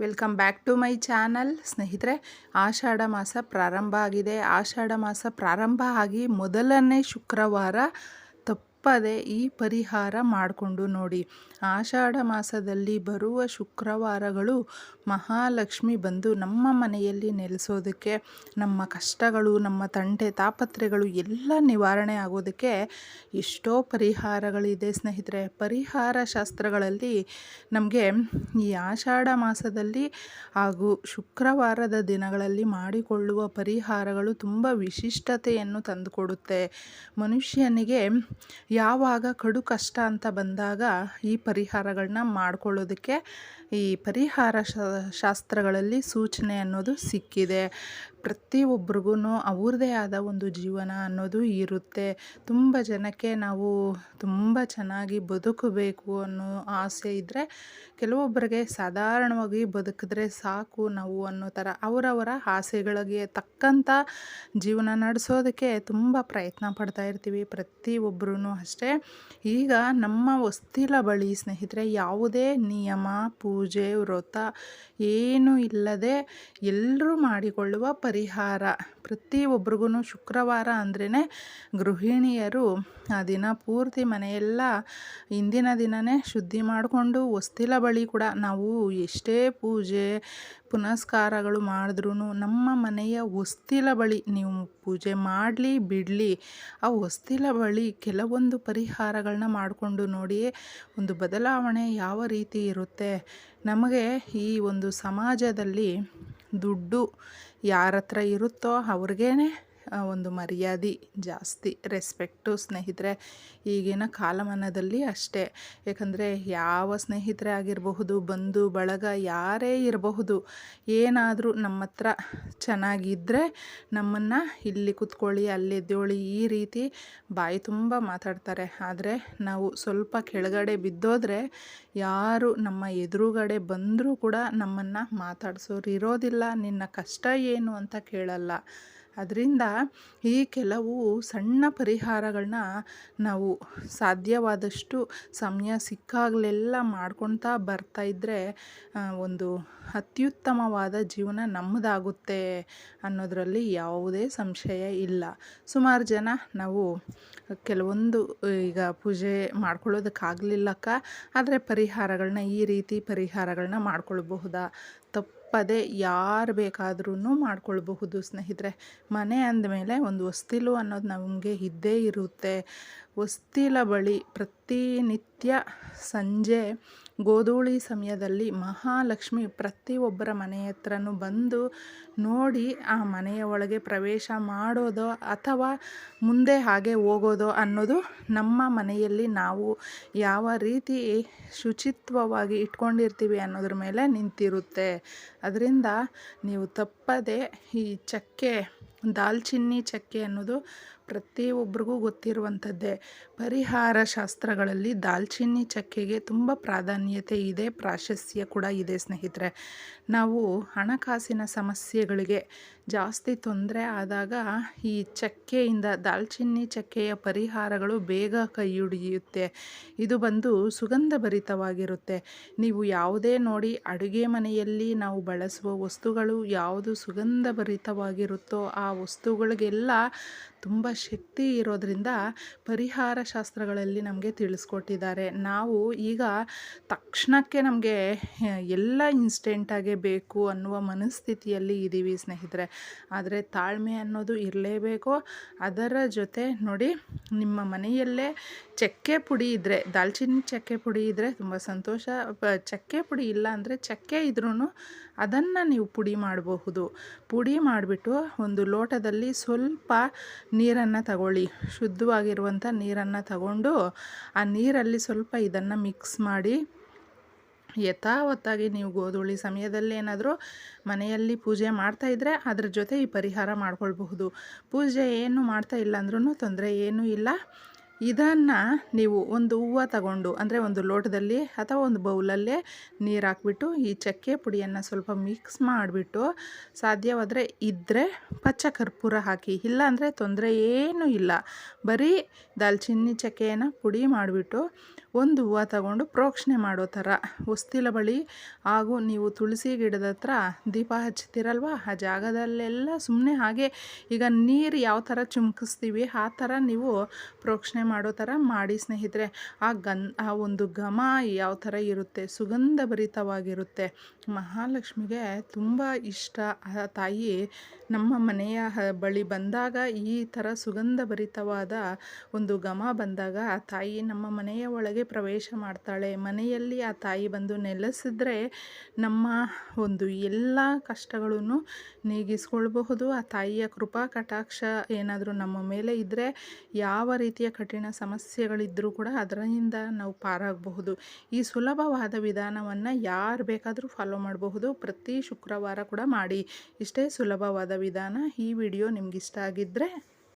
Welcome back to my channel. ಸ್ನೇಹಿತರೆ, ಆಷಾಢ ಮಾಸ ಪ್ರಾರಂಭ ಆಗಿದೆ. ಆಷಾಢ ಮಾಸ ಪ್ರಾರಂಭ ಆಗಿ ಮೊದಲನೇ ಶುಕ್ರವಾರ ತಪ್ಪದೆ ಈ ಪರಿಹಾರ ಮಾಡಿಕೊಂಡು ನೋಡಿ. ಆಷಾಢ ಮಾಸದಲ್ಲಿ ಬರುವ ಶುಕ್ರವಾರಗಳು ಮಹಾಲಕ್ಷ್ಮಿ ಬಂದು ನಮ್ಮ ಮನೆಯಲ್ಲಿ ನೆಲೆಸೋದಕ್ಕೆ, ನಮ್ಮ ಕಷ್ಟಗಳು, ನಮ್ಮ ತಂಟೆ ತಾಪತ್ರೆಗಳು ಎಲ್ಲ ನಿವಾರಣೆ ಆಗೋದಕ್ಕೆ ಎಷ್ಟೋ ಪರಿಹಾರಗಳಿದೆ ಸ್ನೇಹಿತರೆ. ಪರಿಹಾರ ಶಾಸ್ತ್ರಗಳಲ್ಲಿ ನಮಗೆ ಈ ಆಷಾಢ ಮಾಸದಲ್ಲಿ ಹಾಗೂ ಶುಕ್ರವಾರದ ದಿನಗಳಲ್ಲಿ ಮಾಡಿಕೊಳ್ಳುವ ಪರಿಹಾರಗಳು ತುಂಬ ವಿಶಿಷ್ಟತೆಯನ್ನು ತಂದುಕೊಡುತ್ತೆ. ಮನುಷ್ಯನಿಗೆ ಯಾವಾಗ ಕಡು ಕಷ್ಟ ಅಂತ ಬಂದಾಗ ಈ ಪರಿಹಾರಗಳನ್ನ ಮಾಡ್ಕೊಳ್ಳೋದಕ್ಕೆ ಈ ಪರಿಹಾರ ಶಾಸ್ತ್ರಗಳಲ್ಲಿ ಸೂಚನೆ ಅನ್ನೋದು ಸಿಕ್ಕಿದೆ. ಪ್ರತಿಯೊಬ್ರಿಗೂ ಅವ್ರದ್ದೇ ಆದ ಒಂದು ಜೀವನ ಅನ್ನೋದು ಇರುತ್ತೆ. ತುಂಬ ಜನಕ್ಕೆ ನಾವು ತುಂಬ ಚೆನ್ನಾಗಿ ಬದುಕಬೇಕು ಅನ್ನೋ ಆಸೆ ಇದ್ದರೆ ಕೆಲವೊಬ್ಬರಿಗೆ ಸಾಧಾರಣವಾಗಿ ಬದುಕಿದ್ರೆ ಸಾಕು ನಾವು ಅನ್ನೋ ಥರ ಅವರವರ ಆಸೆಗಳಿಗೆ ತಕ್ಕಂಥ ಜೀವನ ನಡೆಸೋದಕ್ಕೆ ತುಂಬ ಪ್ರಯತ್ನ ಪಡ್ತಾ ಇರ್ತೀವಿ ಪ್ರತಿಯೊಬ್ಬರೂ ಅಷ್ಟೇ. ಈಗ ನಮ್ಮ ಹೊಸ್ತಿಲ ಬಳಿ ಸ್ನೇಹಿತರೆ ಯಾವುದೇ ನಿಯಮ, ಪೂಜೆ, ವ್ರತ ಏನೂ ಇಲ್ಲದೆ ಎಲ್ಲರೂ ಮಾಡಿಕೊಳ್ಳುವ ಪರಿಹಾರ. ಪ್ರತಿಯೊಬ್ರಿಗೂ ಶುಕ್ರವಾರ ಅಂದ್ರೇ ಗೃಹಿಣಿಯರು ಆ ದಿನ ಪೂರ್ತಿ ಮನೆಯೆಲ್ಲ ಇಂದಿನ ದಿನವೇ ಶುದ್ಧಿ ಮಾಡಿಕೊಂಡು ಹೊಸ್ತಿಲ ಬಳಿ ಕೂಡ ನಾವು ಎಷ್ಟೇ ಪೂಜೆ, ಪುನಸ್ಕಾರಗಳು ಮಾಡಿದ್ರೂ ನಮ್ಮ ಮನೆಯ ಹೊಸ್ತಿಲ ಬಳಿ ನೀವು ಪೂಜೆ ಮಾಡಲಿ, ಬಿಡಲಿ, ಆ ಹೊಸ್ತಿಲ ಬಳಿ ಕೆಲವೊಂದು ಪರಿಹಾರಗಳನ್ನ ಮಾಡಿಕೊಂಡು ನೋಡಿ ಒಂದು ಬದಲಾವಣೆ ಯಾವ ರೀತಿ ಇರುತ್ತೆ? ನಮಗೆ ಈ ಒಂದು ಸಮಾಜದಲ್ಲಿ ದುಡ್ಡು ಯಾರ ಹತ್ರ ಇರುತ್ತೋ ಅವ್ರಿಗೇ ಒಂದು ಮರ್ಯಾದೆ ಜಾಸ್ತಿ ರೆಸ್ಪೆಕ್ಟು ಸ್ನೇಹಿತರೆ. ಈಗಿನ ಕಾಲಮಾನದಲ್ಲಿ ಅಷ್ಟೇ. ಯಾಕಂದರೆ ಯಾವ ಸ್ನೇಹಿತರೆ ಆಗಿರಬಹುದು, ಬಂಧು, ಬಳಗ, ಯಾರೇ ಇರಬಹುದು, ಏನಾದರೂ ನಮ್ಮ ಹತ್ರ ಚೆನ್ನಾಗಿದ್ದರೆ ನಮ್ಮನ್ನು ಇಲ್ಲಿ ಕುತ್ಕೊಳ್ಳಿ ಅಲ್ಲೆದ್ದೇಳಿ ಈ ರೀತಿ ಬಾಯಿ ತುಂಬ ಮಾತಾಡ್ತಾರೆ. ಆದರೆ ನಾವು ಸ್ವಲ್ಪ ಕೆಳಗಡೆ ಬಿದ್ದೋದ್ರೆ ಯಾರು ನಮ್ಮ ಎದುರುಗಡೆ ಬಂದರೂ ಕೂಡ ನಮ್ಮನ್ನು ಮಾತಾಡ್ಸೋರು ಇರೋದಿಲ್ಲ ನಿನ್ನ ಕಷ್ಟ ಏನು ಅಂತ ಕೇಳಲ್ಲ. ಅದರಿಂದ ಈ ಕೆಲವು ಸಣ್ಣ ಪರಿಹಾರಗಳನ್ನ ನಾವು ಸಾಧ್ಯವಾದಷ್ಟು ಸಮಯ ಸಿಕ್ಕಾಗಲೆಲ್ಲ ಮಾಡ್ಕೊತಾ ಬರ್ತಾ ಇದ್ದರೆ ಒಂದು ಅತ್ಯುತ್ತಮವಾದ ಜೀವನ ನಮ್ಮದಾಗುತ್ತೆ ಅನ್ನೋದರಲ್ಲಿ ಯಾವುದೇ ಸಂಶಯ ಇಲ್ಲ. ಸುಮಾರು ಜನ ನಾವು ಕೆಲವೊಂದು, ಈಗ ಪೂಜೆ ಮಾಡ್ಕೊಳ್ಳೋದಕ್ಕಾಗಲಿಲ್ಲಕ್ಕ, ಆದರೆ ಪರಿಹಾರಗಳನ್ನ ಈ ರೀತಿ ಪರಿಹಾರಗಳನ್ನ ಮಾಡ್ಕೊಳ್ಬಹುದಾ? ತಪ್ಪದೆ ಯಾರು ಬೇಕಾದ್ರೂ ಮಾಡ್ಕೊಳ್ಬಹುದು ಸ್ನೇಹಿತರೆ. ಮನೆ ಅಂದಮೇಲೆ ಒಂದು ಹೊಸ್ತಿಲು ಅನ್ನೋದು ನಮಗೆ ಇದ್ದೇ ಇರುತ್ತೆ. ಹೊಸ್ತಿಲ ಬಳಿ ಪ್ರತಿನಿತ್ಯ ಸಂಜೆ ಗೋಧೂಳಿ ಸಮಯದಲ್ಲಿ ಮಹಾಲಕ್ಷ್ಮಿ ಪ್ರತಿಯೊಬ್ಬರ ಮನೆ ಹತ್ರನೂ ಬಂದು ನೋಡಿ ಆ ಮನೆಯ ಒಳಗೆ ಪ್ರವೇಶ ಮಾಡೋದೋ ಅಥವಾ ಮುಂದೆ ಹಾಗೆ ಹೋಗೋದೋ ಅನ್ನೋದು ನಮ್ಮ ಮನೆಯಲ್ಲಿ ನಾವು ಯಾವ ರೀತಿ ಶುಚಿತ್ವವಾಗಿ ಇಟ್ಕೊಂಡಿರ್ತೀವಿ ಅನ್ನೋದ್ರ ಮೇಲೆ ನಿಂತಿರುತ್ತೆ. ಅದರಿಂದ ನೀವು ತಪ್ಪದೆ ಈ ಚಕ್ಕೆ ದಾಲ್ಚಿನ್ನಿ, ಚಕ್ಕೆ ಅನ್ನೋದು ಪ್ರತಿಯೊಬ್ಬರಿಗೂ ಗೊತ್ತಿರುವಂಥದ್ದೇ. ಪರಿಹಾರ ಶಾಸ್ತ್ರಗಳಲ್ಲಿ ದಾಲ್ಚಿನ್ನಿ, ಚಕ್ಕೆಗೆ ತುಂಬ ಪ್ರಾಧಾನ್ಯತೆ ಇದೆ, ಪ್ರಾಶಸ್ತ್ಯ ಕೂಡ ಇದೆ ಸ್ನೇಹಿತರೆ. ನಾವು ಹಣಕಾಸಿನ ಸಮಸ್ಯೆಗಳಿಗೆ ಜಾಸ್ತಿ ತೊಂದರೆ ಆದಾಗ ಈ ಚಕ್ಕೆಯಿಂದ ದಾಲ್ಚಿನ್ನಿ, ಚಕ್ಕೆಯ ಪರಿಹಾರಗಳು ಬೇಗ ಕೈ ಹಿಡಿಯುತ್ತೆ. ಇದು ಬಂದು ಸುಗಂಧಭರಿತವಾಗಿರುತ್ತೆ. ನೀವು ಯಾವುದೇ ನೋಡಿ ಅಡುಗೆ ಮನೆಯಲ್ಲಿ ನಾವು ಬಳಸುವ ವಸ್ತುಗಳು ಯಾವುದು ಸುಗಂಧಭರಿತವಾಗಿರುತ್ತೋ ಆ ವಸ್ತುಗಳಿಗೆಲ್ಲ ತುಂಬ ಶಕ್ತಿ ಇರೋದರಿಂದ ಪರಿಹಾರ ಶಾಸ್ತ್ರಗಳಲ್ಲಿ ನಮಗೆ ತಿಳಿಸ್ಕೊಟ್ಟಿದ್ದಾರೆ. ನಾವು ಈಗ ತಕ್ಷಣಕ್ಕೆ ನಮಗೆ ಎಲ್ಲ ಇನ್ಸ್ಟೆಂಟಾಗೆ ಬೇಕು ಅನ್ನುವ ಮನಸ್ಥಿತಿಯಲ್ಲಿ ಇದ್ದೀವಿ ಸ್ನೇಹಿತರೆ. ಆದರೆ ತಾಳ್ಮೆ ಅನ್ನೋದು ಇರಲೇಬೇಕು. ಅದರ ಜೊತೆ ನೋಡಿ, ನಿಮ್ಮ ಮನೆಯಲ್ಲೇ ಚಕ್ಕೆ ಪುಡಿ ಇದ್ದರೆ ದಾಲ್ಚಿನ್ನಿ ಚಕ್ಕೆ ಪುಡಿ ಇದ್ದರೆ ತುಂಬ ಸಂತೋಷ. ಚಕ್ಕೆ ಪುಡಿ ಇಲ್ಲ ಅಂದರೆ ಚಕ್ಕೆ ಇದ್ರೂ ಅದನ್ನು ನೀವು ಪುಡಿ ಮಾಡಬಹುದು. ಪುಡಿ ಮಾಡಿಬಿಟ್ಟು ಒಂದು ಲೋಟದಲ್ಲಿ ಸ್ವಲ್ಪ ನೀರನ್ನು ತಗೊಳ್ಳಿ. ಶುದ್ಧವಾಗಿರುವಂಥ ನೀರನ್ನು ತಗೊಂಡು ಆ ನೀರಲ್ಲಿ ಸ್ವಲ್ಪ ಇದನ್ನು ಮಿಕ್ಸ್ ಮಾಡಿ. ಯಥಾವತ್ತಾಗಿ ನೀವು ಗೋಧೂಳಿ ಸಮಯದಲ್ಲಿ ಏನಾದರೂ ಮನೆಯಲ್ಲಿ ಪೂಜೆ ಮಾಡ್ತಾಯಿದ್ರೆ ಅದ್ರ ಜೊತೆ ಈ ಪರಿಹಾರ ಮಾಡ್ಕೊಳ್ಬಹುದು. ಪೂಜೆ ಏನು ಮಾಡ್ತಾ ಇಲ್ಲ ಅಂದ್ರೂ ತೊಂದರೆ ಏನೂ ಇಲ್ಲ. ಇದನ್ನು ನೀವು ಒಂದು ಹೂವು ತಗೊಂಡು, ಅಂದರೆ ಒಂದು ಲೋಟದಲ್ಲಿ ಅಥವಾ ಒಂದು ಬೌಲಲ್ಲೇ ನೀರು ಹಾಕ್ಬಿಟ್ಟು ಈ ಚಕ್ಕೆ ಪುಡಿಯನ್ನು ಸ್ವಲ್ಪ ಮಿಕ್ಸ್ ಮಾಡಿಬಿಟ್ಟು ಸಾಧ್ಯವಾದರೆ ಇದ್ದರೆ ಪಚ್ಚ ಕರ್ಪೂರ ಹಾಕಿ ಇಲ್ಲ ಅಂದರೆ ತೊಂದರೆ ಏನೂ ಇಲ್ಲ. ಬರೀ ದಾಲ್ಚಿನ್ನಿ ಚಕ್ಕೆಯನ್ನು ಪುಡಿ ಮಾಡಿಬಿಟ್ಟು ಒಂದು ಹೂವು ತಗೊಂಡು ಪ್ರೋಕ್ಷಣೆ ಮಾಡೋ ಥರ. ಉಸ್ತಿಲ ಬಳಿ ಹಾಗೂ ನೀವು ತುಳಸಿ ಗಿಡದ ಹತ್ರ ದೀಪ ಹಚ್ತೀರಲ್ವ ಆ ಜಾಗದಲ್ಲೆಲ್ಲ ಸುಮ್ಮನೆ ಹಾಗೆ ಈಗ ನೀರು ಯಾವ ಥರ ಚುಮ್ಕಿಸ್ತೀವಿ, ಆ ಥರ ನೀವು ಪ್ರೋಕ್ಷಣೆ ಮಾಡೋ ಥರ ಮಾಡಿ ಸ್ನೇಹಿತರೆ. ಆ ಗನ್, ಆ ಒಂದು ಘಮ ಯಾವ ಥರ ಇರುತ್ತೆ? ಸುಗಂಧ ಭರಿತವಾಗಿರುತ್ತೆ ಮಹಾಲಕ್ಷ್ಮಿಗೆ ತುಂಬ ಇಷ್ಟ. ಆ ತಾಯಿ ನಮ್ಮ ಮನೆಯ ಬಳಿ ಬಂದಾಗ ಈ ಥರ ಸುಗಂಧ ಭರಿತವಾದ ಒಂದು ಘಮ ಬಂದಾಗ ಆ ತಾಯಿ ನಮ್ಮ ಮನೆಯ ಒಳಗೆ ಪ್ರವೇಶ ಮಾಡ್ತಾಳೆ. ಮನೆಯಲ್ಲಿ ಆ ತಾಯಿ ಬಂದು ನೆಲೆಸಿದ್ರೆ ನಮ್ಮ ಒಂದು ಎಲ್ಲ ಕಷ್ಟಗಳನ್ನು ನೀಗಿಸ್ಕೊಳ್ಬಹುದು. ಆ ತಾಯಿಯ ಕೃಪಾ ಕಟಾಕ್ಷ ಏನಾದರೂ ನಮ್ಮ ಮೇಲೆ ಇದ್ದರೆ ಯಾವ ರೀತಿಯ ಕಠಿಣ ಸಮಸ್ಯೆಗಳಿದ್ದರೂ ಕೂಡ ಅದರಿಂದ ನಾವು ಪಾರಾಗಬಹುದು. ಈ ಸುಲಭವಾದ ವಿಧಾನವನ್ನು ಯಾರು ಬೇಕಾದರೂ ಫಾಲೋ ಮಾಡಬಹುದು. ಪ್ರತಿ ಶುಕ್ರವಾರ ಕೂಡ ಮಾಡಿ. ಇಷ್ಟೇ ಸುಲಭವಾದ ವಿಧಾನ. ಈ ವಿಡಿಯೋ ನಿಮಗಿಷ್ಟ ಆಗಿದ್ದರೆ